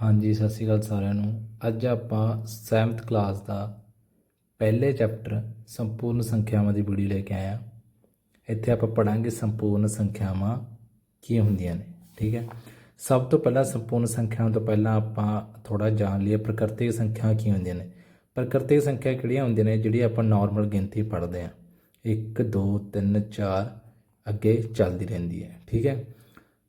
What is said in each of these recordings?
ਹਾਂਜੀ, ਸਤਿ ਸ਼੍ਰੀ ਅਕਾਲ ਸਾਰਿਆਂ ਨੂੰ। ਅੱਜ ਆਪਾਂ 7th ਕਲਾਸ ਦਾ ਪਹਿਲੇ ਚੈਪਟਰ ਸੰਪੂਰਨ ਸੰਖਿਆਵਾਂ ਦੀ ਵੀਡੀਓ ਲੈ ਕੇ ਆਏ ਹਾਂ। ਇੱਥੇ ਆਪਾਂ ਪੜਾਂਗੇ ਸੰਪੂਰਨ ਸੰਖਿਆਵਾਂ ਕੀ ਹੁੰਦੀਆਂ ਨੇ, ਠੀਕ ਹੈ? ਸਭ ਤੋਂ ਪਹਿਲਾਂ ਸੰਪੂਰਨ ਸੰਖਿਆਵਾਂ ਤੋਂ ਪਹਿਲਾਂ ਆਪਾਂ ਥੋੜਾ ਜਾਣ ਲਈਏ ਪ੍ਰਕਿਰਤਿਕ ਸੰਖਿਆਵਾਂ ਕੀ ਹੁੰਦੀਆਂ ਨੇ। ਪ੍ਰਕਿਰਤਿਕ ਸੰਖਿਆ ਕਿਹੜੀਆਂ ਹੁੰਦੀਆਂ ਨੇ, ਜਿਹੜੀ ਆਪਾਂ ਨਾਰਮਲ ਗਿਣਤੀ ਪੜ੍ਹਦੇ ਹਾਂ। 1 2 3 4 ਅੱਗੇ ਚੱਲਦੀ ਰਹਿੰਦੀ ਹੈ, ਠੀਕ ਹੈ?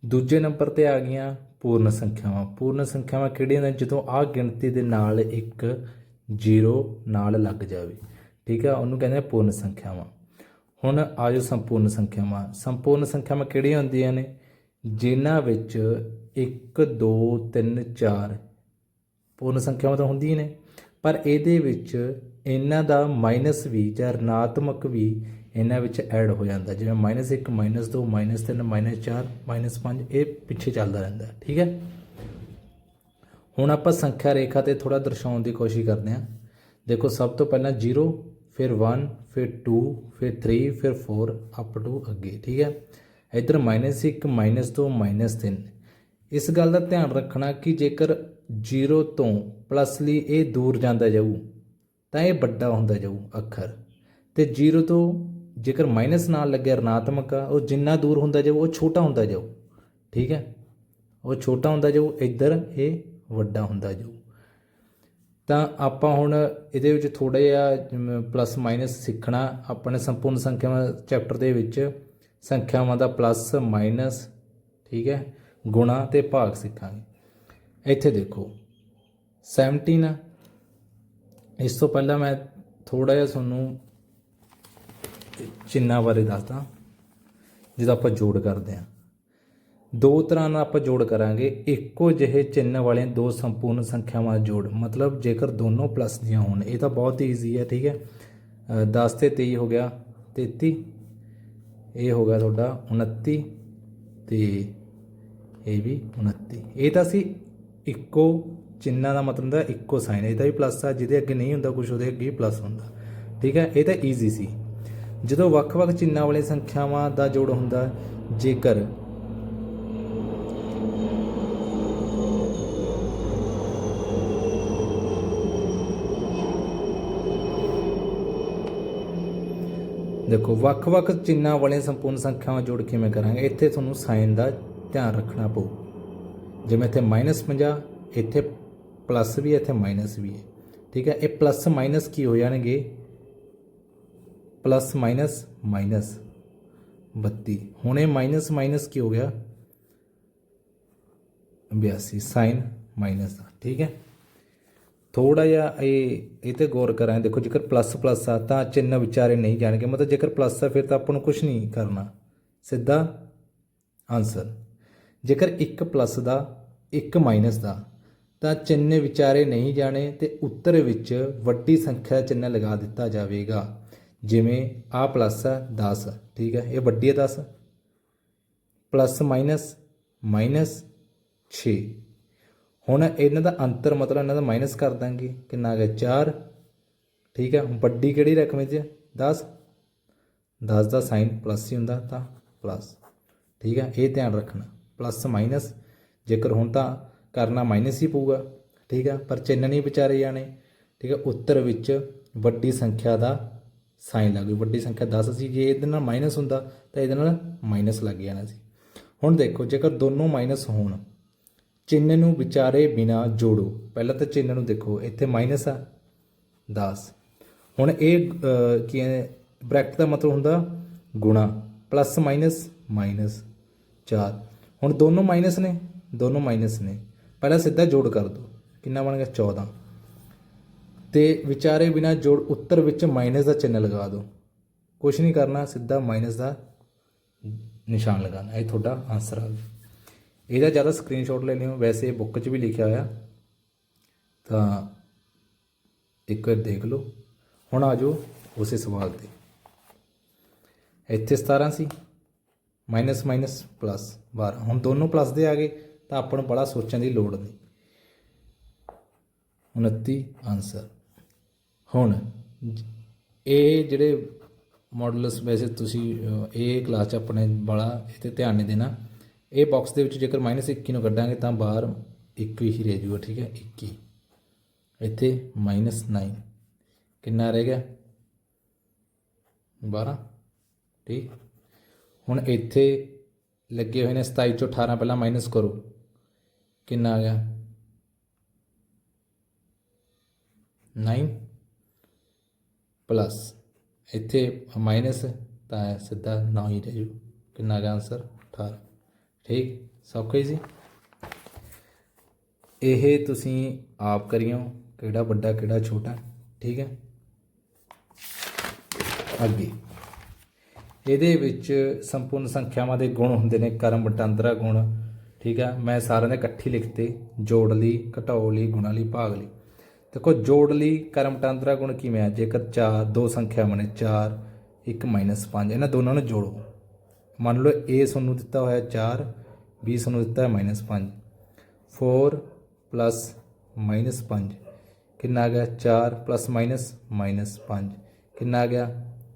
ਦੂਜੇ ਨੰਬਰ ਤੇ ਆ ਗਈਆਂ ਪੂਰਨ ਸੰਖਿਆਵਾਂ। ਪੂਰਨ ਸੰਖਿਆਵਾਂ ਕਿਹੜੀਆਂ ਨੇ? ਜਦੋਂ ਆਹ ਗਿਣਤੀ ਦੇ ਨਾਲ ਇੱਕ ਜ਼ੀਰੋ ਨਾਲ ਲੱਗ ਜਾਵੇ। ਠੀਕ ਹੈ ਉਹਨੂੰ ਕਹਿੰਦੇ ਆ ਪੂਰਨ ਸੰਖਿਆਵਾਂ। ਹੁਣ ਆਜੋ ਸੰਪੂਰਨ ਸੰਖਿਆਵਾਂ। ਸੰਪੂਰਨ ਸੰਖਿਆਵਾਂ ਕਿਹੜੀਆਂ ਹੁੰਦੀਆਂ ਨੇ? ਜਿਨ੍ਹਾਂ ਵਿੱਚ 1 2 3 4 ਪੂਰਨ ਸੰਖਿਆਵਾਂ ਤਾਂ ਹੁੰਦੀਆਂ ਨੇ। ਪਰ ਇਹਦੇ ਵਿੱਚ ਇਹਨਾਂ ਦਾ ਮਾਈਨਸ ਵੀ ਜਾਂ ಋਣਾਤਮਕ ਵੀ ਇਹਨਾਂ ਵਿੱਚ ਐਡ ਹੋ ਜਾਂਦਾ। ਜਿਵੇਂ -1 -2 -3 -4 -5 ਇਹ ਪਿੱਛੇ ਚੱਲਦਾ ਰਹਿੰਦਾ ਠੀਕ ਹੈ? ਹੁਣ ਆਪਾਂ ਸੰਖਿਆ ਰੇਖਾ ਤੇ ਥੋੜਾ ਦਰਸਾਉਣ ਦੀ ਕੋਸ਼ਿਸ਼ ਕਰਦੇ ਹਾਂ। ਦੇਖੋ, ਸਭ ਤੋਂ ਪਹਿਲਾਂ 0 ਫਿਰ 1 ਫਿਰ 2 ਫਿਰ 3 ਫਿਰ 4 ਅਪ ਟੂ ਅੱਗੇ, ਠੀਕ ਹੈ? ਇੱਧਰ -1 -2 -3 ਇਸ ਗੱਲ ਦਾ ਧਿਆਨ ਰੱਖਣਾ ਕਿ ਜੇਕਰ 0 ਤੋਂ ਪਲੱਸ ਲਈ ਇਹ ਦੂਰ ਜਾਂਦਾ ਜਾਊ, ਤਾਂ ਇਹ ਵੱਡਾ ਹੁੰਦਾ ਜਾਊ ਅੱਖਰ। ਤੇ 0 ਤੋਂ ਜੇਕਰ ਮਾਈਨਸ ਨਾਲ ਲੱਗਿਆ ಋਣਾਤਮਕ ਆ, ਉਹ ਜਿੰਨਾ ਦੂਰ ਹੁੰਦਾ ਜਾਊ, ਉਹ ਛੋਟਾ ਹੁੰਦਾ ਜਾਊ। ਠੀਕ ਹੈ? ਉਹ ਛੋਟਾ ਹੁੰਦਾ ਜਾਊ, ਇੱਧਰ ਇਹ ਵੱਡਾ ਹੁੰਦਾ ਜਾਊ। ਤਾਂ ਆਪਾਂ ਹੁਣ ਇਹਦੇ ਵਿੱਚ ਥੋੜਾ ਜਿਹਾ ਪਲੱਸ ਮਾਈਨਸ ਸਿੱਖਣਾ। ਆਪਣੇ ਸੰਪੂਰਨ ਸੰਖਿਆਵਾਂ ਚੈਪਟਰ ਦੇ ਵਿੱਚ ਸੰਖਿਆਵਾਂ ਦਾ ਪਲੱਸ ਮਾਈਨਸ ਠੀਕ ਹੈ? ਗੁਣਾ ਤੇ ਭਾਗ ਸਿੱਖਾਂਗੇ। ਇੱਥੇ ਦੇਖੋ 17 ਇਸ ਤੋਂ ਪਹਿਲਾਂ ਮੈਂ ਥੋੜਾ ਜਿਹਾ ਤੁਹਾਨੂੰ ਚਿੰਨਾਂ ਬਾਰੇ ਦੱਸਦਾ। ਜਿਹਦਾ ਆਪਾਂ ਜੋੜ ਕਰਦੇ ਹਾਂ। ਦੋ ਤਰ੍ਹਾਂ ਨਾਲ ਆਪਾਂ ਜੋੜ ਕਰਾਂਗੇ। ਇੱਕੋ ਜਿਹੇ ਚਿੰਨ੍ਹ ਵਾਲੇ ਦੋ ਸੰਪੂਰਨ ਸੰਖਿਆਵਾਂ ਦਾ ਜੋੜ। ਮਤਲਬ ਜੇਕਰ ਦੋਨੋਂ ਪਲੱਸ ਦੀਆਂ ਹੋਣ ਇਹ ਤਾਂ ਬਹੁਤ ਈਜ਼ੀ ਹੈ ਠੀਕ ਹੈ। ਅ, 10 ਤੇ 23 ਹੋ ਗਿਆ 33 ਇਹ ਹੋ ਗਿਆ ਤੁਹਾਡਾ 29 ਤੇ ਇਹ ਵੀ 29 ਇਹ ਤਾਂ ਸੀ ਇੱਕੋ ਚਿੰਨਾਂ ਦਾ ਮਤਲਬ ਹੁੰਦਾ ਇੱਕੋ ਸਾਈਨ ਇਹਦਾ ਵੀ ਪਲੱਸ ਆ ਜਿਹਦੇ ਅੱਗੇ ਨਹੀਂ ਹੁੰਦਾ ਕੁਝ ਉਹਦੇ ਅੱਗੇ ਪਲੱਸ ਹੁੰਦਾ। ਠੀਕ ਹੈ ਇਹ ਤਾਂ ਈਜ਼ੀ ਸੀ। ਜਦੋਂ ਵੱਖ-ਵੱਖ ਚਿੰਨਾਂ ਵਾਲੇ ਸੰਖਿਆਵਾਂ ਦਾ ਜੋੜ ਹੁੰਦਾ, ਜੇਕਰ ਦੇਖੋ, ਵੱਖ-ਵੱਖ ਚਿੰਨਾਂ ਵਾਲੇ ਸੰਪੂਰਨ ਸੰਖਿਆਵਾਂ ਜੋੜ ਕਿਵੇਂ ਕਰਾਂਗੇ? ਇੱਥੇ ਤੁਹਾਨੂੰ ਸਾਈਨ ਦਾ ਧਿਆਨ ਰੱਖਣਾ ਪਊ। ਜਿਵੇਂ ਇੱਥੇ -50 ਇੱਥੇ ਪਲੱਸ ਵੀ ਹੈ, ਇੱਥੇ ਮਾਈਨਸ ਵੀ ਹੈ। ਠੀਕ ਹੈ? ਇਹ ਪਲੱਸ ਮਾਈਨਸ ਕੀ ਹੋ ਜਾਣਗੇ? ਪਲੱਸ ਮਾਈਨਸ ਮਾਈਨਸ 32 ਹੁਣ ਇਹ ਮਾਈਨਸ ਮਾਈਨਸ ਕੀ ਹੋ ਗਿਆ 82 ਸਾਈਨ ਮਾਈਨਸ ਦਾ ਠੀਕ ਹੈ ਥੋੜਾ ਜਿਹਾ ਇਹ ਇਹ ਤੇ ਗੌਰ ਕਰਾਂ ਦੇਖੋ ਜੇਕਰ ਪਲੱਸ ਪਲੱਸ ਆ ਤਾਂ ਚਿੰਨ੍ਹ ਵਿਚਾਰੇ ਨਹੀਂ ਜਾਣਗੇ ਮਤਲਬ ਜੇਕਰ ਪਲੱਸ ਆ ਫਿਰ ਤਾਂ ਆਪਾਂ ਨੂੰ ਕੁਝ ਨਹੀਂ ਕਰਨਾ ਸਿੱਧਾ ਆਨਸਰ ਜੇਕਰ 1 ਪਲੱਸ ਦਾ 1 ਮਾਈਨਸ ਦਾ ਤਾਂ ਚਿੰਨ੍ਹ ਵਿਚਾਰੇ ਨਹੀਂ ਜਾਣੇ ਤੇ ਉੱਤਰ ਵਿੱਚ ਵੱਡੀ ਸੰਖਿਆ ਚਿੰਨ੍ਹ ਲਗਾ ਦਿੱਤਾ ਜਾਵੇਗਾ ਜਿਵੇਂ ਆ ਪਲੱਸ ਹੈ 10 ਠੀਕ ਹੈ ਇਹ ਵੱਡੀ ਹੈ 10 ਪਲੱਸ ਮਾਈਨਸ ਮਾਈਨਸ 6 ਹੁਣ ਇਹਨਾਂ ਦਾ ਅੰਤਰ ਮਤਲਬ ਇਹਨਾਂ ਦਾ ਮਾਈਨਸ ਕਰ ਦਾਂਗੇ। ਕਿੰਨਾ ਆ ਗਿਆ? 4 ਠੀਕ ਹੈ ਵੱਡੀ ਕਿਹੜੀ ਰਕਮ ਹੈ ਜੀ 10 10 ਦਾ ਸਾਈਨ ਪਲੱਸ ਹੀ ਹੁੰਦਾ ਤਾਂ ਪਲੱਸ ਠੀਕ ਹੈ ਇਹ ਧਿਆਨ ਰੱਖਣਾ। ਪਲੱਸ ਮਾਈਨਸ ਜੇਕਰ ਹੁਣ ਤਾਂ ਕਰਨਾ ਮਾਈਨਸ ਹੀ ਪਊਗਾ। ਠੀਕ ਹੈ ਪਰ ਚਿੰਨ੍ਹ ਨਹੀਂ ਵਿਚਾਰੇ ਜਾਣੇ। ਠੀਕ ਹੈ ਉੱਤਰ ਵਿੱਚ ਵੱਡੀ ਸੰਖਿਆ ਦਾ ਸਾਈਨ ਲੱਗ ਗਈ, ਵੱਡੀ ਸੰਖਿਆ 10 ਸੀ, ਜੇ ਇਹਦੇ ਨਾਲ ਮਾਈਨਸ ਹੁੰਦਾ ਤਾਂ ਇਹਦੇ ਨਾਲ ਮਾਈਨਸ ਲੱਗ ਜਾਣਾ ਸੀ। ਹੁਣ ਦੇਖੋ, ਜੇਕਰ ਦੋਨੋਂ ਮਾਈਨਸ ਹੋਣ, ਚਿੰਨ੍ਹ ਨੂੰ ਵਿਚਾਰੇ ਬਿਨਾ ਜੋੜੋ, ਪਹਿਲਾਂ ਤਾਂ ਚਿੰਨ੍ਹ ਨੂੰ ਦੇਖੋ, ਇੱਥੇ ਮਾਈਨਸ ਆ 10 ਹੁਣ ਇਹ ਕੀ ਹੈ, ਬ੍ਰੈਕਟ ਦਾ ਮਤਲਬ ਹੁੰਦਾ ਗੁਣਾ ਪਲੱਸ ਮਾਈਨਸ ਮਾਈਨਸ 4 ਹੁਣ ਦੋਨੋਂ ਮਾਈਨਸ ਨੇ, ਦੋਨੋਂ ਮਾਈਨਸ ਨੇ, ਪਹਿਲਾਂ ਸਿੱਧਾ ਜੋੜ ਕਰ ਦੋ, ਕਿੰਨਾ ਬਣ ਗਿਆ? 14 ਤੇ ਵਿਚਾਰੇ ਬਿਨਾ ਜੋੜ ਉੱਤਰ ਵਿੱਚ ਮਾਈਨਸ ਦਾ ਚਿੰਨ੍ਹ ਲਗਾ ਦਿਓ ਕੁਝ ਨਹੀਂ ਕਰਨਾ, ਸਿੱਧਾ ਮਾਈਨਸ ਦਾ ਨਿਸ਼ਾਨ ਲਗਾਉਣਾ। ਇਹ ਤੁਹਾਡਾ ਆਨਸਰ ਆ। ਗਿਆ ਇਹਦਾ ਜ਼ਿਆਦਾ ਸਕਰੀਨਸ਼ਾਟ ਲੈ ਲਿਓ। ਵੈਸੇ ਬੁੱਕ 'ਚ ਵੀ ਲਿਖਿਆ ਹੋਇਆ। ਤਾਂ ਇੱਕ ਵਾਰ ਦੇਖ ਲਓ। ਹੁਣ ਆ ਜਾਓ ਉਸੇ ਸਵਾਲ ਤੇ। ਇੱਥੇ 17 ਸੀ। ਮਾਈਨਸ ਮਾਈਨਸ ਪਲੱਸ 12 ਹੁਣ ਦੋਨੋਂ ਪਲੱਸ ਦੇ ਆ ਗਏ, ਤਾਂ ਆਪਾਂ ਨੂੰ ਬੜਾ ਸੋਚਣ ਦੀ ਲੋੜ ਨਹੀਂ। 29 ਆਨਸਰ ਹੁਣ ਇਹ ਜਿਹੜੇ ਮੋਡਲਸ ਵੈਸੇ ਤੁਸੀਂ ਇਹ ਕਲਾਸ 'ਚ ਆਪਣੇ ਬੜਾ ਇਹ 'ਤੇ ਧਿਆਨ ਨਹੀਂ ਦੇਣਾ। ਇਹ ਬਾਕਸ ਦੇ ਵਿੱਚ ਜੇਕਰ -21 ਨੂੰ ਕੱਢਾਂਗੇ ਤਾਂ ਬਾਹਰ ਇੱਕ ਹੀ ਰਹਿ ਜੂਗਾ, ਠੀਕ ਹੈ? 21 ਇੱਥੇ -9 ਕਿੰਨਾ ਰਹਿ ਗਿਆ? 12 ਠੀਕ। ਹੁਣ ਇੱਥੇ ਲੱਗੇ ਹੋਏ ਨੇ 27 ਚੋਂ 18 ਪਹਿਲਾਂ ਮਾਈਨਸ ਕਰੋ। ਕਿੰਨਾ ਆ ਗਿਆ? 9 ਪਲੱਸ ਇੱਥੇ ਮਾਈਨਸ ਤਾਂ ਸਿੱਧਾ 9 ਹੀ ਰਹਿ ਜੂ ਕਿੰਨਾ ਆ ਗਿਆ ਆਨਸਰ 18 ਠੀਕ? ਸੌਖਾ ਹੀ ਸੀ। ਇਹ ਤੁਸੀਂ ਆਪ ਕਰਿਓ, ਕਿਹੜਾ ਵੱਡਾ, ਕਿਹੜਾ ਛੋਟਾ। ਠੀਕ ਹੈ? ਅੱਗੇ। ਇਹਦੇ ਵਿੱਚ ਸੰਪੂਰਨ ਸੰਖਿਆਵਾਂ ਦੇ ਗੁਣ ਹੁੰਦੇ ਨੇ ਕਰਮ, ਵਟਾਂਦਰਾ ਗੁਣ। ਠੀਕ ਹੈ? ਮੈਂ ਸਾਰਿਆਂ ਦੇ ਇਕੱਠੀ ਲਿਖਤੇ, ਜੋੜ ਲਈ, ਘਟਾਓ ਲਈ, ਗੁਣਾ ਲਈ, ਭਾਗ ਲਈ। ਦੇਖੋ, ਜੋੜ ਲਈ ਕਰਮ ਵਟਾਂਦਰਾ ਗੁਣ ਕਿਵੇਂ ਆ? ਜੇਕਰ ਚਾਰ, ਦੋ ਸੰਖਿਆਵਾਂ ਨੇ 4 1 5 ਇਹਨਾਂ ਦੋਨਾਂ ਨੂੰ ਜੋੜੋ। ਮੰਨ ਲਓ, a ਤੁਹਾਨੂੰ ਦਿੱਤਾ ਹੋਇਆ 4 b ਤੁਹਾਨੂੰ ਦਿੱਤਾ ਹੈ -5 4 ਪਲੱਸ ਮਾਈਨਸ 5 ਕਿੰਨਾ ਆ ਗਿਆ? 4 ਪਲੱਸ ਮਾਈਨਸ ਮਾਈਨਸ 5 ਕਿੰਨਾ ਆ ਗਿਆ?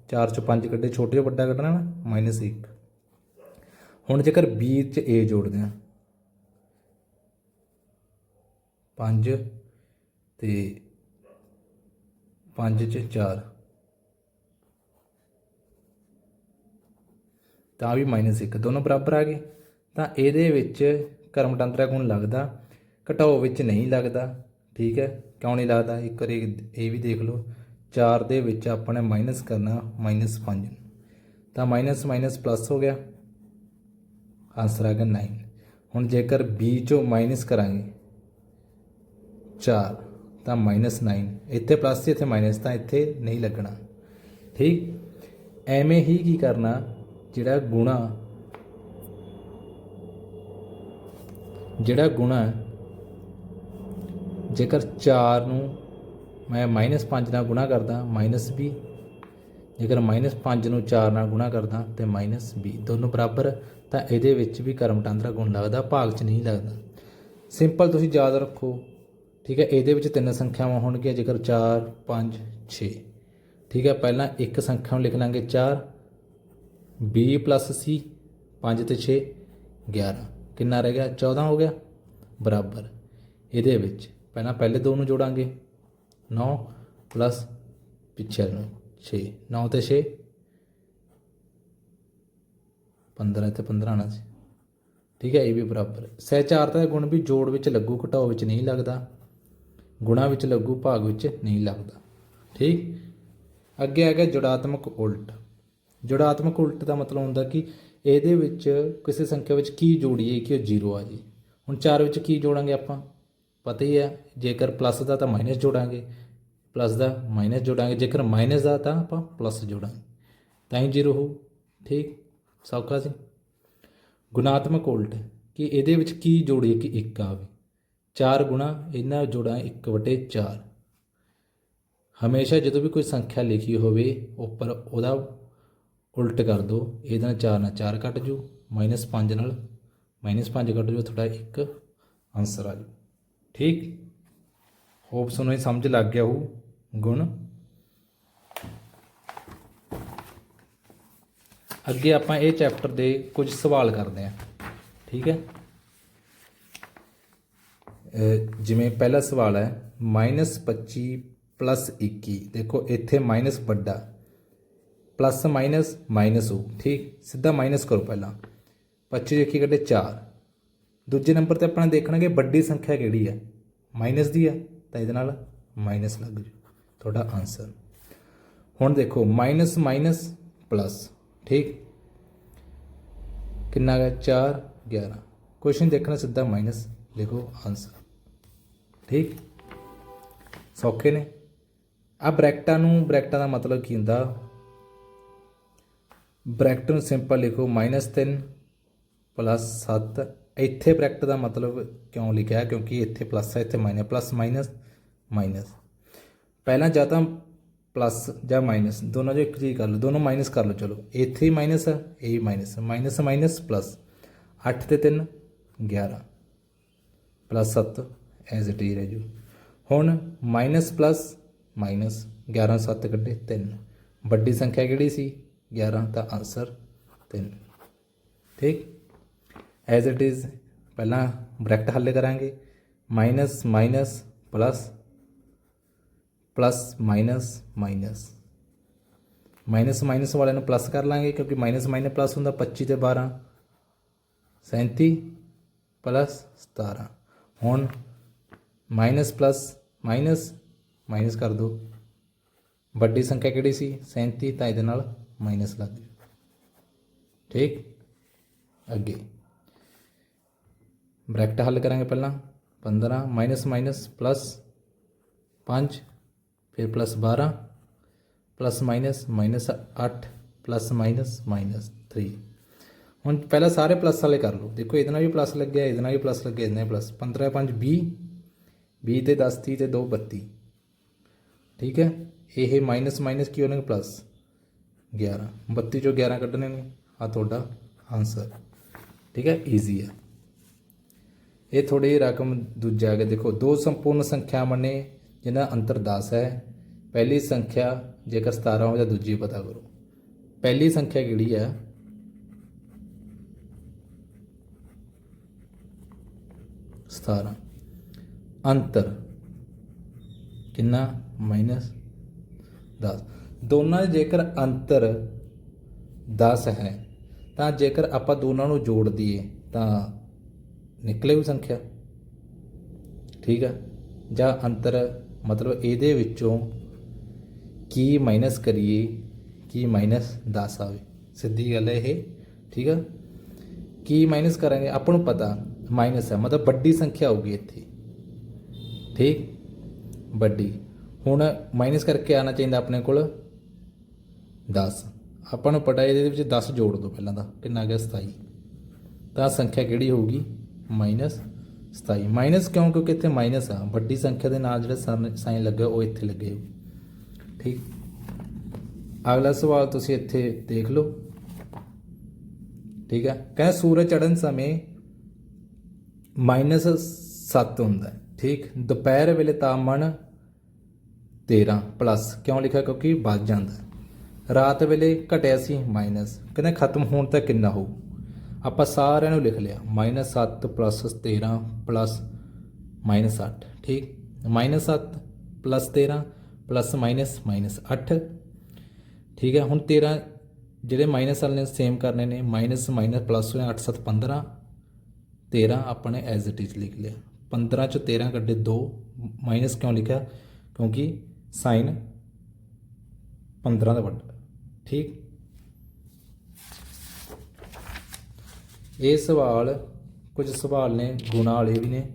4 'ਚੋਂ 5 ਕੱਢੇ, ਛੋਟੇ ਤੋਂ ਵੱਡਾ ਕੱਢਣਾ ਨਾ, ਮਾਈਨਸ 1 ਹੁਣ ਜੇਕਰ b ਚ a ਜੋੜਦੇ ਆ 5 ਤੇ 5 ਚ 4 ਤਾਂ ਵੀ ਮਾਈਨਸ 1 ਦੋਨੋਂ ਬਰਾਬਰ ਆ ਗਏ। ਤਾਂ ਇਹਦੇ ਵਿੱਚ ਕਰਮਟੰਤਰਾ ਗੁਣ ਲੱਗਦਾ, ਘਟਾਓ ਵਿੱਚ ਨਹੀਂ ਲੱਗਦਾ। ਠੀਕ ਹੈ? ਕਿਉਂ ਨਹੀਂ ਲੱਗਦਾ? ਇੱਕ ਵਾਰੀ ਇਹ ਵੀ ਦੇਖ ਲਓ। 4 ਦੇ ਵਿੱਚ ਆਪਾਂ ਨੇ ਮਾਈਨਸ ਕਰਨਾ ਮਾਈਨਸ 5 ਤਾਂ ਮਾਈਨਸ ਮਾਈਨਸ ਪਲੱਸ ਹੋ ਗਿਆ। ਆਨਸਰ ਆ ਗਿਆ 9 ਹੁਣ ਜੇਕਰ b ਚੋਂ ਮਾਈਨਸ ਕਰਾਂਗੇ 4 ਤਾਂ ਮਾਈਨਸ 9 ਇੱਥੇ ਪਲੱਸ ਸੀ, ਇੱਥੇ ਮਾਈਨਸ ਤਾਂ ਇੱਥੇ ਨਹੀਂ ਲੱਗਣਾ। ਠੀਕ? ਐਵੇਂ ਹੀ ਕੀ ਕਰਨਾ, ਜਿਹੜਾ ਗੁਣਾ ਜਿਹੜਾ ਗੁਣਾ ਜੇਕਰ 4 ਨੂੰ ਮੈਂ -5 ਨਾਲ ਗੁਣਾ ਕਰਦਾ ਮਾਈਨਸ b ਜੇਕਰ -5 ਨੂੰ 4 ਨਾਲ ਗੁਣਾ ਕਰਦਾ, ਤੇ ਮਾਈਨਸ b ਦੋਨੋਂ ਬਰਾਬਰ, ਤਾਂ ਇਹਦੇ ਵਿੱਚ ਵੀ ਕਰਮ ਕਰਮਟਾਂਦਰਾ ਗੁਣ ਲੱਗਦਾ, ਭਾਗ 'ਚ ਨਹੀਂ ਲੱਗਦਾ। ਸਿੰਪਲ ਤੁਸੀਂ ਯਾਦ ਰੱਖੋ ਠੀਕ ਹੈ, ਇਹਦੇ ਵਿੱਚ ਤਿੰਨ ਸੰਖਿਆਵਾਂ ਹੋਣਗੀਆਂ, ਜੇਕਰ 4 5 6 ਠੀਕ ਹੈ, ਪਹਿਲਾਂ ਇੱਕ ਸੰਖਿਆ ਨੂੰ ਲਿਖ ਲਾਂਗੇ 4 b c 5 ਤੇ 6 11 ਕਿੰਨਾ ਰਹਿ ਗਿਆ? 14 ਹੋ ਗਿਆ। ਬਰਾਬਰ। ਇਹਦੇ ਵਿੱਚ ਪਹਿਲਾਂ ਪਹਿਲੇ ਦੋ ਨੂੰ ਜੋੜਾਂਗੇ। 9 ਪਲੱਸ ਪਿੱਛੇ ਨੂੰ 6 9 ਤੇ 6 15 ਤੇ 15 ਆਣਾ ਸੀ। ਠੀਕ ਹੈ, ਇਹ ਵੀ ਬਰਾਬਰ। ਸਹਿਚਾਰਤਾ ਦਾ ਗੁਣ ਵੀ ਜੋੜ ਵਿੱਚ ਲੱਗੂ, ਘਟਾਓ ਵਿੱਚ ਨਹੀਂ ਲੱਗਦਾ। ਗੁਣਾ ਵਿੱਚ ਲੱਗੂ, ਭਾਗ ਵਿੱਚ ਨਹੀਂ ਲੱਗਦਾ। ਠੀਕ? ਅੱਗੇ ਆ ਗਿਆ ਜੁੜਾਤਮਕ ਉਲਟ। ਜੁੜਾਤਮਕ ਉਲਟ ਦਾ ਮਤਲਬ ਹੁੰਦਾ ਕਿ ਇਹਦੇ ਵਿੱਚ ਕਿਸੇ ਸੰਖਿਆ ਵਿੱਚ ਕੀ ਜੋੜੀਏ ਕਿ ਉਹ ਜ਼ੀਰੋ ਆ ਜੀ ਹੁਣ 4 ਵਿੱਚ ਕੀ ਜੋੜਾਂਗੇ ਆਪਾਂ? ਪਤਾ ਹੀ ਹੈ, ਜੇਕਰ ਪਲੱਸ ਦਾ ਤਾਂ ਮਾਈਨਸ ਜੋੜਾਂਗੇ। ਪਲੱਸ ਦਾ ਮਾਈਨਸ ਜੋੜਾਂਗੇ, ਜੇਕਰ ਮਾਈਨਸ ਦਾ ਤਾਂ ਆਪਾਂ ਪਲੱਸ ਜੋੜਾਂਗੇ। ਤਾਂ ਹੀ ਜ਼ੀਰੋ ਹੋ ਠੀਕ? ਸੌਖਾ ਸੀ। ਗੁਣਾਤਮਕ ਉਲਟ, ਕਿ ਇਹਦੇ ਵਿੱਚ ਕੀ ਜੋੜੀਏ ਕਿ 1 ਆਵੇ। 4 ਗੁਣਾ, ਇਹਨਾਂ ਜੋੜਾਂ 1 ਵਟੇ 4 ਹਮੇਸ਼ਾ ਜਦੋਂ ਵੀ ਕੋਈ ਸੰਖਿਆ ਲਿਖੀ ਹੋਵੇ, ਉੱਪਰ ਉਹਦਾ ਉਲਟ ਕਰ ਦਿਓ ਇਹਦੇ ਨਾਲ 4 ਨਾਲ 4 ਕੱਟ ਜੂ -5 ਨਾਲ -5 ਕੱਟ ਜੂ, ਤੁਹਾਡਾ ਇੱਕ ਆਨਸਰ ਆ ਜੂ। ਠੀਕ? ਹੋਪ ਤੁਹਾਨੂੰ ਇਹ ਸਮਝ ਲੱਗ ਗਿਆ ਉਹ ਗੁਣ। ਅੱਗੇ ਆਪਾਂ ਇਹ ਚੈਪਟਰ ਦੇ ਕੁਝ ਸਵਾਲ ਕਰਦੇ ਹਾਂ। ਠੀਕ ਹੈ? ਜਿਵੇਂ ਪਹਿਲਾ ਸਵਾਲ ਹੈ -25 ਪਲੱਸ 21 ਦੇਖੋ, ਇੱਥੇ ਮਾਈਨਸ ਵੱਡਾ। ਪਲੱਸ ਮਾਈਨਸ ਮਾਈਨਸ ਹੋ ਠੀਕ? ਸਿੱਧਾ ਮਾਈਨਸ ਕਰੋ ਪਹਿਲਾਂ। 25 ਦੇਖੀ ਕੱਢੇ 4 ਦੂਜੇ ਨੰਬਰ ਤੇ ਆਪਣਾ ਦੇਖਣਾ ਕਿ ਵੱਡੀ ਸੰਖਿਆ ਕਿਹੜੀ ਹੈ? ਮਾਈਨਸ ਦੀ ਹੈ, ਤਾਂ ਇਹਦੇ ਨਾਲ ਮਾਈਨਸ ਲੱਗ ਜੂ। ਤੁਹਾਡਾ ਆਨਸਰ ਹੁਣ ਦੇਖੋ, ਮਾਈਨਸ ਮਾਈਨਸ ਪਲੱਸ ਠੀਕ? ਕਿੰਨਾ ਹੈ 4 11 ਕੁਐਸਚਨ ਦੇਖਣਾ, ਸਿੱਧਾ ਮਾਈਨਸ। ਲਿਖੋ ਆਨਸਰ ਠੀਕ? ਸੌਖੇ ਨੇ। ਆ ਬ੍ਰੈਕਟਾਂ ਨੂੰ, ਬ੍ਰੈਕਟਾਂ ਦਾ ਮਤਲਬ ਕੀ ਹੁੰਦਾ? ਬ੍ਰੈਕਟ ਨੂੰ ਸਿੰਪਲ ਲਿਖੋ -3 7 ਇੱਥੇ ਬ੍ਰੈਕਟ ਦਾ ਮਤਲਬ ਕਿਉਂ ਲਿਖਿਆ? ਕਿਉਂਕਿ ਇੱਥੇ ਪਲੱਸ ਹੈ, ਇੱਥੇ ਮਾਈਨਸ ਪਲੱਸ ਮਾਈਨਸ ਮਾਈਨਸ ਪਹਿਲਾਂ ਜਾਂ ਤਾਂ ਪਲੱਸ ਜਾਂ ਮਾਈਨਸ ਦੋਨਾਂ 'ਚੋਂ ਇੱਕ ਚੀਜ਼ ਕਰ ਲਓ, ਦੋਨੋਂ ਮਾਈਨਸ ਕਰ ਲਓ, ਚਲੋ। ਇੱਥੇ ਹੀ ਮਾਈਨਸ ਹੈ ਇਹ ਵੀ ਮਾਈਨਸ ਮਾਈਨਸ ਮਾਈਨਸ ਪਲੱਸ 8 ਤੇ 3 11 ਪਲੱਸ 7 ਐਜ਼ ਇਟ ਇਜ਼ ਰਹਿ ਜੂ ਹੁਣ ਮਾਈਨਸ ਪਲੱਸ ਮਾਈਨਸ 11 7 ਕੱਢੇ 3 ਵੱਡੀ ਸੰਖਿਆ ਕਿਹੜੀ ਸੀ? 11 ਤਾਂ ਆਨਸਰ 3 ਠੀਕ? ਐਜ਼ ਇਟ ਇਜ਼ ਪਹਿਲਾਂ ਬ੍ਰੈਕਟ ਹੱਲ ਕਰਾਂਗੇ। Minus minus plus plus minus minus minus minus ਵਾਲਿਆਂ ਨੂੰ ਪਲੱਸ ਕਰ ਲਾਂਗੇ, ਕਿਉਂਕਿ ਮਾਈਨਸ ਮਾਈਨਸ ਪਲੱਸ ਹੁੰਦਾ 25 ਤੇ 12 37 ਪਲੱਸ 17 ਹੁਣ ਮਾਈਨਸ ਪਲੱਸ ਮਾਈਨਸ ਮਾਈਨਸ ਕਰ ਦੋ ਵੱਡੀ ਸੰਖਿਆ ਕਿਹੜੀ ਸੀ? 37 ਤਾਂ ਇਹਦੇ ਨਾਲ ਮਾਈਨਸ ਲੱਗ ਗਈ ਠੀਕ? ਅੱਗੇ। ਬ੍ਰੈਕਟ ਹੱਲ ਕਰਾਂਗੇ ਪਹਿਲਾਂ। 15 ਮਾਈਨਸ ਮਾਈਨਸ ਪਲੱਸ 5 ਫਿਰ plus 12 plus minus minus 8 plus minus minus 3 ਹੁਣ ਪਹਿਲਾਂ ਸਾਰੇ ਪਲੱਸ ਵਾਲੇ ਕਰ ਲਓ। ਦੇਖੋ, ਇਹਦੇ ਨਾਲ ਵੀ ਪਲੱਸ ਲੱਗਿਆ, ਇਹਦੇ ਨਾਲ ਵੀ ਪਲੱਸ ਲੱਗਿਆ, ਇਹਦੇ ਨਾਲ ਵੀ ਪਲੱਸ 15 5 20 20 ਤੇ 10 30 ਤੇ 2 32 ਠੀਕ ਹੈ? ਇਹ ਮਾਈਨਸ ਮਾਈਨਸ ਕੀ ਹੋਣਗੇ? ਪਲੱਸ 11 32 ਚੋਂ 11 ਕੱਢਣੇ ਨੇ। ਆ ਤੁਹਾਡਾ ਆਨਸਰ ਠੀਕ ਹੈ? ਈਜ਼ੀ ਹੈ। ਇਹ ਥੋੜੀ ਰਕਮ ਦੂਜਾ ਹੈ। ਦੇਖੋ, ਦੋ ਸੰਪੂਰਨ ਸੰਖਿਆਵਾਂ ਨੇ, ਜਿਨ੍ਹਾਂ ਅੰਤਰ 10 ਹੈ। ਪਹਿਲੀ ਸੰਖਿਆ, ਜੇਕਰ 17 ਹੋਵੇ ਤਾਂ ਦੂਜੀ ਪਤਾ ਕਰੋ। ਪਹਿਲੀ ਸੰਖਿਆ ਕਿਹੜੀ ਹੈ? ਸਤਾਰਾਂ। ਅੰਤਰ। ਕਿੰਨਾ? ਮਾਈਨਸ 10 ਦੋਨਾਂ ਦੇ ਜੇਕਰ ਅੰਤਰ 10 ਹੈ, ਤਾਂ ਜੇਕਰ ਆਪਾਂ ਦੋਨਾਂ ਨੂੰ ਜੋੜ ਦਈਏ, ਤਾਂ ਨਿਕਲੇ ਵੀ ਸੰਖਿਆ। ਠੀਕ ਆ? ਜਾਂ ਅੰਤਰ, ਮਤਲਬ ਇਹਦੇ ਵਿੱਚੋਂ ਕੀ ਮਾਈਨਸ ਕਰੀਏ, ਕੀ ਮਾਈਨਸ 10 ਆਵੇ। ਸਿੱਧੀ ਗੱਲ ਹੈ ਇਹ। ਠੀਕ ਆ? ਕੀ ਮਾਈਨਸ ਕਰਾਂਗੇ? ਆਪਾਂ ਨੂੰ ਪਤਾ, ਮਾਈਨਸ ਹੈ। ਮਤਲਬ ਵੱਡੀ ਸੰਖਿਆ ਹੋਊਗੀ ਇੱਥੇ। ਠੀਕ। ਵੱਡੀ। ਹੁਣ ਮਾਈਨਸ ਕਰਕੇ ਆਣਾ ਚਾਹੀਦਾ ਆਪਣੇ ਕੋਲ 10 ਆਪਾਂ ਨੂੰ ਪਤਾ ਇਹਦੇ ਵਿੱਚ 10 ਜੋੜ ਦਿਓ ਪਹਿਲਾਂ ਦਾ ਕਿੰਨਾ ਆ ਗਿਆ? 27 ਤਾਂ ਸੰਖਿਆ ਕਿਹੜੀ ਹੋਊਗੀ? ਮਾਈਨਸ 27 ਮਾਈਨਸ ਕਿਉਂ? ਕਿਉਂਕਿ ਇੱਥੇ ਮਾਈਨਸ ਆ। ਵੱਡੀ ਸੰਖਿਆ ਦੇ ਨਾਲ ਜਿਹੜਾ ਸਾਈਨ ਲੱਗਾ ਉਹ ਇੱਥੇ ਲੱਗੇ ਹੋਊ। ਠੀਕ। ਅਗਲਾ ਸਵਾਲ ਤੁਸੀਂ ਇੱਥੇ ਦੇਖ ਲਓ। ਠੀਕ ਹੈ। ਕਹਿੰਦਾ ਸੂਰਜ ਚੜ੍ਹਨ ਸਮੇਂ ਮਾਈਨਸ 7 ਹੁੰਦਾ ਹੈ। ਠੀਕ? ਦੁਪਹਿਰ ਵੇਲੇ ਤਾਪਮਾਨ 13 ਪਲੱਸ ਕਿਉਂ ਲਿਖਿਆ? ਕਿਉਂਕਿ ਵੱਧ ਜਾਂਦਾ ਰਾਤ ਵੇਲੇ ਘਟਿਆ ਸੀ ਮਾਈਨਸ ਕਹਿੰਦਾ ਖਤਮ ਹੋਣ ਤੱਕ ਕਿੰਨਾ ਹੋਊ? ਆਪਾਂ ਸਾਰਿਆਂ ਨੂੰ ਲਿਖ ਲਿਆ। ਮਾਈਨਸ 7 ਪਲੱਸ 13 ਪਲੱਸ ਮਾਈਨਸ 8 ਠੀਕ? Minus 7 plus 13 plus minus minus 8 ਠੀਕ ਹੈ? ਹੁਣ 13 ਜਿਹੜੇ ਮਾਈਨਸ ਵਾਲੇ ਨੇ ਸੇਮ ਕਰਨੇ ਨੇ। ਮਾਈਨਸ ਮਾਈਨਸ ਪਲੱਸ ਹੋਇਆ 8 7 15 13 ਆਪਾਂ ਨੇ ਐਜ਼ ਇਟ ਇਜ਼ ਲਿਖ ਲਿਆ। 15 ਚ 13 ਕੱਢੇ 2 ਮਾਈਨਸ ਕਿਉਂ ਲਿਖਿਆ? ਕਿਉਂਕਿ ਸਾਈਨ 15 ਦਾ ਵੱਡਾ, ਠੀਕ? ਇਹ ਸਵਾਲ, ਕੁਝ ਸਵਾਲ ਨੇ, ਗੁਣਾ ਵਾਲੇ ਵੀ ਨੇ,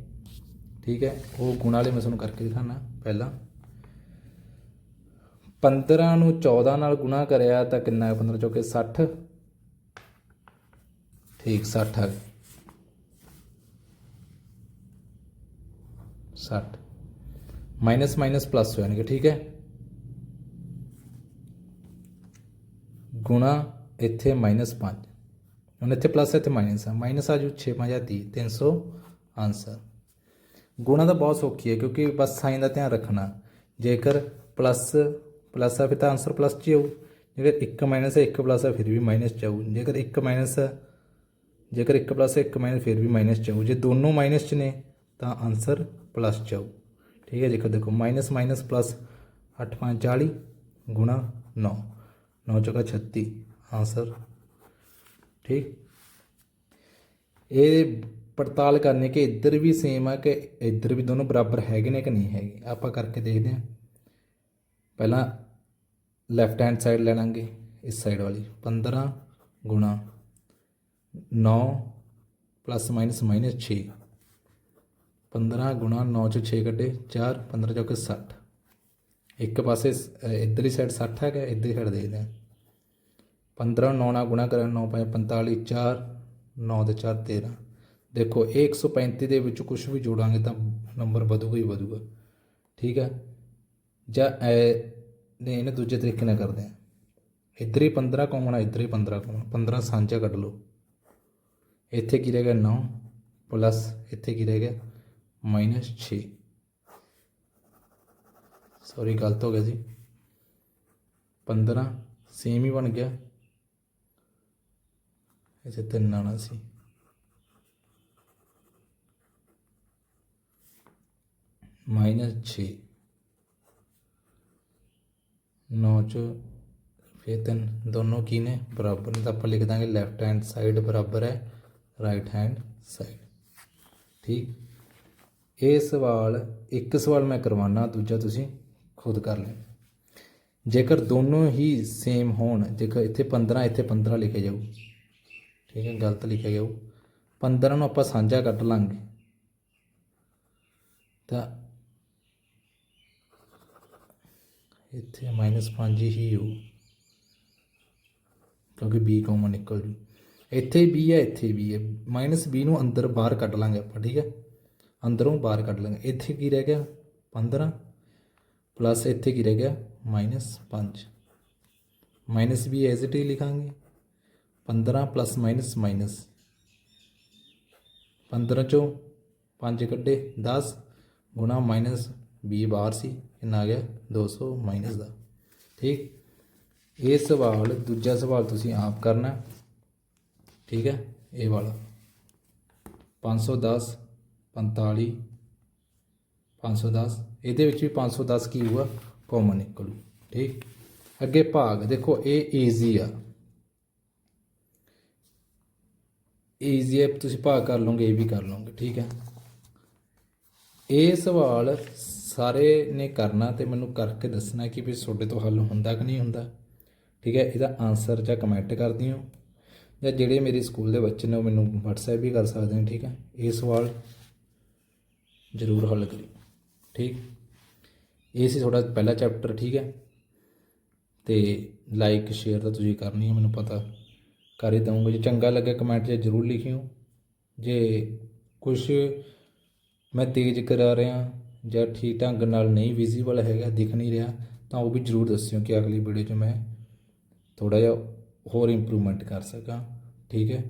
ਠੀਕ ਹੈ? ਉਹ ਗੁਣਾ ਵਾਲੇ ਮੈਂ ਤੁਹਾਨੂੰ ਕਰਕੇ ਦਿਖਾਣਾ ਪਹਿਲਾਂ। 15 ਨੂੰ 14 ਨਾਲ ਗੁਣਾ ਕਰਿਆ ਤਾਂ ਕਿੰਨਾ ਹੈ? 15 ਚੌਕੇ 60 ਠੀਕ 60 ਹੈ 60 ਮਾਈਨਸ ਮਾਈਨਸ ਪਲੱਸ ਹੋ ਜਾਣਗੇ ਠੀਕ ਹੈ ਗੁਣਾ ਇੱਥੇ ਮਾਈਨਸ 5 ਹੁਣ ਇੱਥੇ ਪਲੱਸ ਇੱਥੇ ਮਾਈਨਸ ਆ ਮਾਈਨਸ ਆ ਜੂ 6 5 30 300 ਆਨਸਰ ਗੁਣਾ ਤਾਂ ਬਹੁਤ ਸੌਖੀ ਹੈ ਕਿਉਂਕਿ ਬਸ ਸਾਈਨ ਦਾ ਧਿਆਨ ਰੱਖਣਾ ਜੇਕਰ ਪਲੱਸ ਪਲੱਸ ਆ ਫਿਰ ਤਾਂ ਆਨਸਰ ਪਲੱਸ 'ਚ ਹੀ ਆਊ ਜੇਕਰ 1 ਮਾਈਨਸ ਹੈ 1 ਪਲੱਸ ਹੈ ਫਿਰ ਵੀ ਮਾਈਨਸ 'ਚ ਆਊ ਜੇਕਰ 1 ਮਾਈਨਸ ਜੇਕਰ 1 ਪਲੱਸ ਹੈ 1 ਮਾਈਨਸ ਫਿਰ ਵੀ ਮਾਈਨਸ 'ਚ ਆਊ ਜੇ ਦੋਨੋਂ ਮਾਈਨਸ 'ਚ ਨੇ ਤਾਂ ਆਨਸਰ ਪਲੱਸ 'ਚ ਆਊ ਠੀਕ ਹੈ ਜੇਕਰ ਦੇਖੋ ਮਾਈਨਸ ਮਾਈਨਸ ਪਲੱਸ 8 5 40 ਗੁਣਾ 9 9 ਚੌਕਾ 36 ਆਨਸਰ ਠੀਕ ਇਹ ਪੜਤਾਲ ਕਰਨੀ ਕਿ ਇੱਧਰ ਵੀ ਸੇਮ ਆ ਕਿ ਇੱਧਰ ਵੀ ਦੋਨੋਂ ਬਰਾਬਰ ਹੈਗੇ ਨੇ ਕਿ ਨਹੀਂ ਹੈਗੇ ਆਪਾਂ ਕਰਕੇ ਦੇਖਦੇ ਹਾਂ ਪਹਿਲਾਂ ਲੈਫਟ ਹੈਂਡ ਸਾਈਡ ਲੈ ਲਾਂਗੇ ਇਸ ਸਾਈਡ ਵਾਲੀ 15 ਗੁਣਾ 9 ਪਲੱਸ ਮਾਈਨਸ ਮਾਈਨਸ 6 15 ਗੁਣਾ 9 ਚ 6 ਕੱਢੇ 4 15 ਚੌਕੇ 60 ਇੱਕ ਪਾਸੇ ਸ- ਇੱਧਰਲੀ ਸਾਈਡ 60 ਹੈਗਾ, ਇੱਧਰਲੀ ਸਾਈਡ ਦੇਖਦੇ ਹਾਂ 15 9 ਨਾਲ ਗੁਣਾ ਕਰਾਂ 9 5 45 4 9 ਤੇ 4 13 ਦੇਖੋ, ਇਹ 135 ਦੇ ਵਿੱਚ ਕੁਝ ਵੀ ਜੋੜਾਂਗੇ ਤਾਂ ਨੰਬਰ ਵਧੂਗਾ ਹੀ ਵਧੂਗਾ। ਠੀਕ ਹੈ? ਜਾਂ ਨੇ ਇਹਨੇ ਦੂਜੇ ਤਰੀਕੇ ਨਾਲ ਕਰਦੇ ਆ ਇੱਧਰ ਹੀ 15 ਕਾਮਨ ਆ ਇੱਧਰ ਹੀ 15 ਕਾਮਨ 15 ਸਾਂਝਾ ਕੱਢ ਲਓ। ਇੱਥੇ ਕੀ ਰਹਿ ਗਿਆ? 9 ਪਲੱਸ ਇੱਥੇ ਕੀ ਰਹਿ ਗਿਆ? ਮਾਈਨਸ 6 ਸੌਰੀ ਗਲਤ ਹੋ ਗਿਆ ਜੀ 15 ਸੇਮ ਹੀ ਬਣ ਗਿਆ ਇੱਥੇ ਤਿੰਨ ਆਣਾ ਸੀ ਮਾਈਨਸ 6 9 ਚ ਫਿਰ ਤਿੰਨ ਦੋਨੋਂ ਕੀ ਨੇ ਬਰਾਬਰ ਨੇ ਤਾਂ ਆਪਾਂ ਲਿਖ ਦਾਂਗੇ ਲੈਫਟ ਹੈਂਡ ਸਾਈਡ ਬਰਾਬਰ ਹੈ ਰਾਈਟ ਹੈਂਡ ਸਾਈਡ ਠੀਕ ਇਹ ਸਵਾਲ, ਇੱਕ ਸਵਾਲ ਮੈਂ ਕਰਵਾਉਣਾ, ਦੂਜਾ ਤੁਸੀਂ ਖੁਦ ਕਰ ਲੈਣਾ ਜੇਕਰ ਦੋਨੋਂ ਹੀ ਸੇਮ ਹੋਣ, ਜੇਕਰ ਇੱਥੇ 15 ਇੱਥੇ 15 ਲਿਖਿਆ ਜਾਊ, ਠੀਕ ਹੈ, ਗਲਤ ਲਿਖਿਆ ਜਾਊ 15 ਨੂੰ ਆਪਾਂ ਸਾਂਝਾ ਕੱਢ ਲਾਂਗੇ। ਤਾਂ ਇੱਥੇ -5 ਹੀ ਹੋ ਕਿਉਂਕਿ b ਕਾਮਨ ਨਿਕਲ ਜੂ। ਇੱਥੇ b ਹੈ, ਇੱਥੇ b ਹੈ। -b ਨੂੰ ਅੰਦਰ ਬਾਹਰ ਕੱਢ ਲਾਂਗੇ ਆਪਾਂ, ਠੀਕ ਹੈ। ਅੰਦਰੋਂ ਬਾਹਰ ਕੱਢ ਲਾਂਗੇ ਇੱਥੇ ਕੀ ਰਹਿ ਗਿਆ 15 ਪਲੱਸ ਇੱਥੇ ਕੀ ਰਹਿ ਗਿਆ -5 ਮਾਈਨਸ ਵੀ ਐਜ਼ ਇਟ ਹੀ ਲਿਖਾਂਗੇ 15 ਪਲੱਸ ਮਾਈਨਸ ਮਾਈਨਸ 15 ਚੋਂ 5 ਕੱਢੇ 10 ਗੁਣਾ ਮਾਈਨਸ 20 ਬਾਹਰ ਸੀ ਕਿੰਨਾ ਆ ਗਿਆ 200 ਮਾਈਨਸ ਦਾ ਠੀਕ ਇਹ ਸਵਾਲ ਦੂਜਾ ਸਵਾਲ ਤੁਸੀਂ ਆਪ ਕਰਨਾ ਠੀਕ ਹੈ ਇਹ ਵਾਲਾ 510 45 510 ਇਹਦੇ ਵਿੱਚ ਵੀ 510 ਕੀ ਹੋਊਗਾ? ਕਾਮਨ ਨਿਕਲੂ ਠੀਕ? ਅੱਗੇ ਭਾਗ, ਦੇਖੋ ਇਹ ਈਜ਼ੀ ਆ। ਈਜ਼ੀ ਹੈ, ਤੁਸੀਂ ਭਾਗ ਕਰ ਲਓਗੇ, ਇਹ ਵੀ ਕਰ ਲਓਗੇ, ਠੀਕ ਹੈ? ਇਹ ਸਵਾਲ ਸਾਰੇ ਨੇ ਕਰਨਾ ਤੇ ਮੈਨੂੰ ਕਰਕੇ ਦੱਸਣਾ ਕਿ ਵੀ ਤੁਹਾਡੇ ਤੋਂ ਹੱਲ ਹੁੰਦਾ ਕਿ ਨਹੀਂ ਹੁੰਦਾ, ਠੀਕ ਹੈ? ਇਹਦਾ ਆਨਸਰ ਜਾਂ ਕਮੈਂਟ ਕਰ ਦਿਓ। ਜਾਂ ਜਿਹੜੇ ਮੇਰੇ ਸਕੂਲ ਦੇ ਬੱਚੇ ਨੇ, ਉਹ ਮੈਨੂੰ WhatsApp ਵੀ ਕਰ ਸਕਦੇ ਨੇ, ਠੀਕ ਹੈ? ਇਹ ਸਵਾਲ ਜ਼ਰੂਰ ਹੱਲ ਕਰਿਓ। ਠੀਕ? ਇਹ ਸੀ ਤੁਹਾਡਾ ਪਹਿਲਾ ਚੈਪਟਰ ਠੀਕ ਹੈ? ਤੇ ਲਾਈਕ ਸ਼ੇਅਰ ਤਾਂ ਤੁਸੀਂ ਕਰਨੀ ਹੈ, ਮੈਨੂੰ ਪਤਾ। ਕਰ ਹੀ ਦਊਂਗਾ। ਜੇ ਚੰਗਾ ਲੱਗਿਆ ਕਮੈਂਟ 'ਚ ਜ਼ਰੂਰ ਲਿਖਿਓ। ਜੇ ਕੁਝ ਮੈਂ ਤੇਜ਼ ਕਰਾ ਰਿਹਾ ਜਾਂ ਠੀਕ ਢੰਗ ਨਾਲ ਨਹੀਂ ਵਿਜ਼ੀਬਲ ਹੈਗਾ, ਦਿਖ ਨਹੀਂ ਰਿਹਾ, ਤਾਂ ਉਹ ਵੀ ਜ਼ਰੂਰ ਦੱਸਿਓ ਕਿ ਅਗਲੀ ਵੀਡੀਓ 'ਚ ਮੈਂ ਥੋੜਾ ਜਿਹਾ ਹੋਰ ਇੰਪਰੂਵਮੈਂਟ ਕਰ ਸਕਾਂ। ਠੀਕ ਹੈ?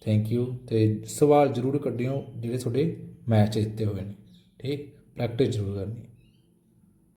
ਥੈਂਕ ਯੂ ਤੇ ਸਵਾਲ ਜ਼ਰੂਰ ਕੱਢਿਓ ਜਿਹੜੇ ਤੁਹਾਡੇ ਮੈਚ 'ਚ ਦਿੱਤੇ ਹੋਏ ਨੇ। ਠੀਕ ਪ੍ਰੈਕਟਿਸ ਜ਼ਰੂਰ ਕਰਨੀ